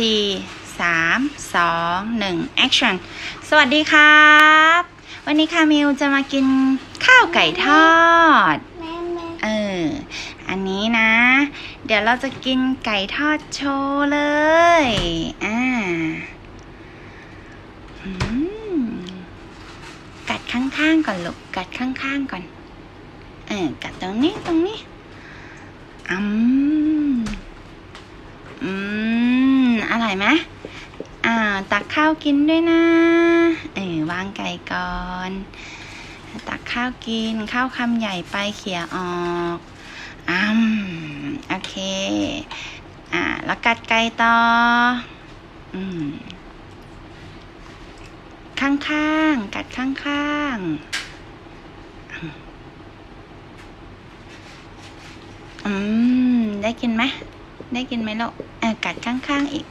สี่สามสองหนึ่ง action สวัสดีครับ วันนี้คามิวจะมากินข้าวไก่ทอดแม่แม่เออ อันนี้นะ เดี๋ยวเราจะกินไก่ทอดโชว์เลย อ่าอืมกัดข้างๆก่อนลูก กัดข้างๆก่อน เออ กัดตรงนี้ตรงนี้อืมอืม อยไหมอ่า ตักข้าวกินด้วยนะ เออวางไก่ก่อน ตักข้าวกิน ข้าวคำใหญ่ไปเขี่ยออกอืมโอเค อ่า แล้วกัดไก่ต่อ อืม ข้างๆกัดข้างๆอืม ได้กินไหม ได้กินไหมลูกเออกัดข้างๆอีก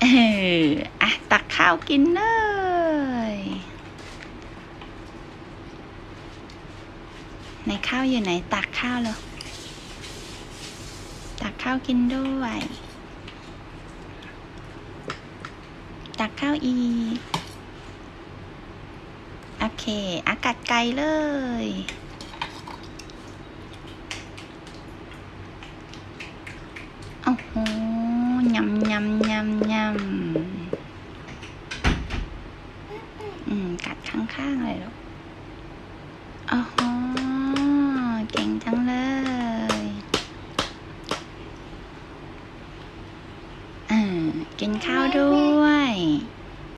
เอออะ ตัก ข้าวกินเลยในข้าวอยู่ไหนตักข้าวเลยตักข้าวกินด้วย ตักข้าวอีโอเค อากัดไก่เลยโอ้โหยำยำยำยำ อืม กัดข้างๆเลยลูกโอ้โหเก่งจังเลยอ่ากินข้าวด้วย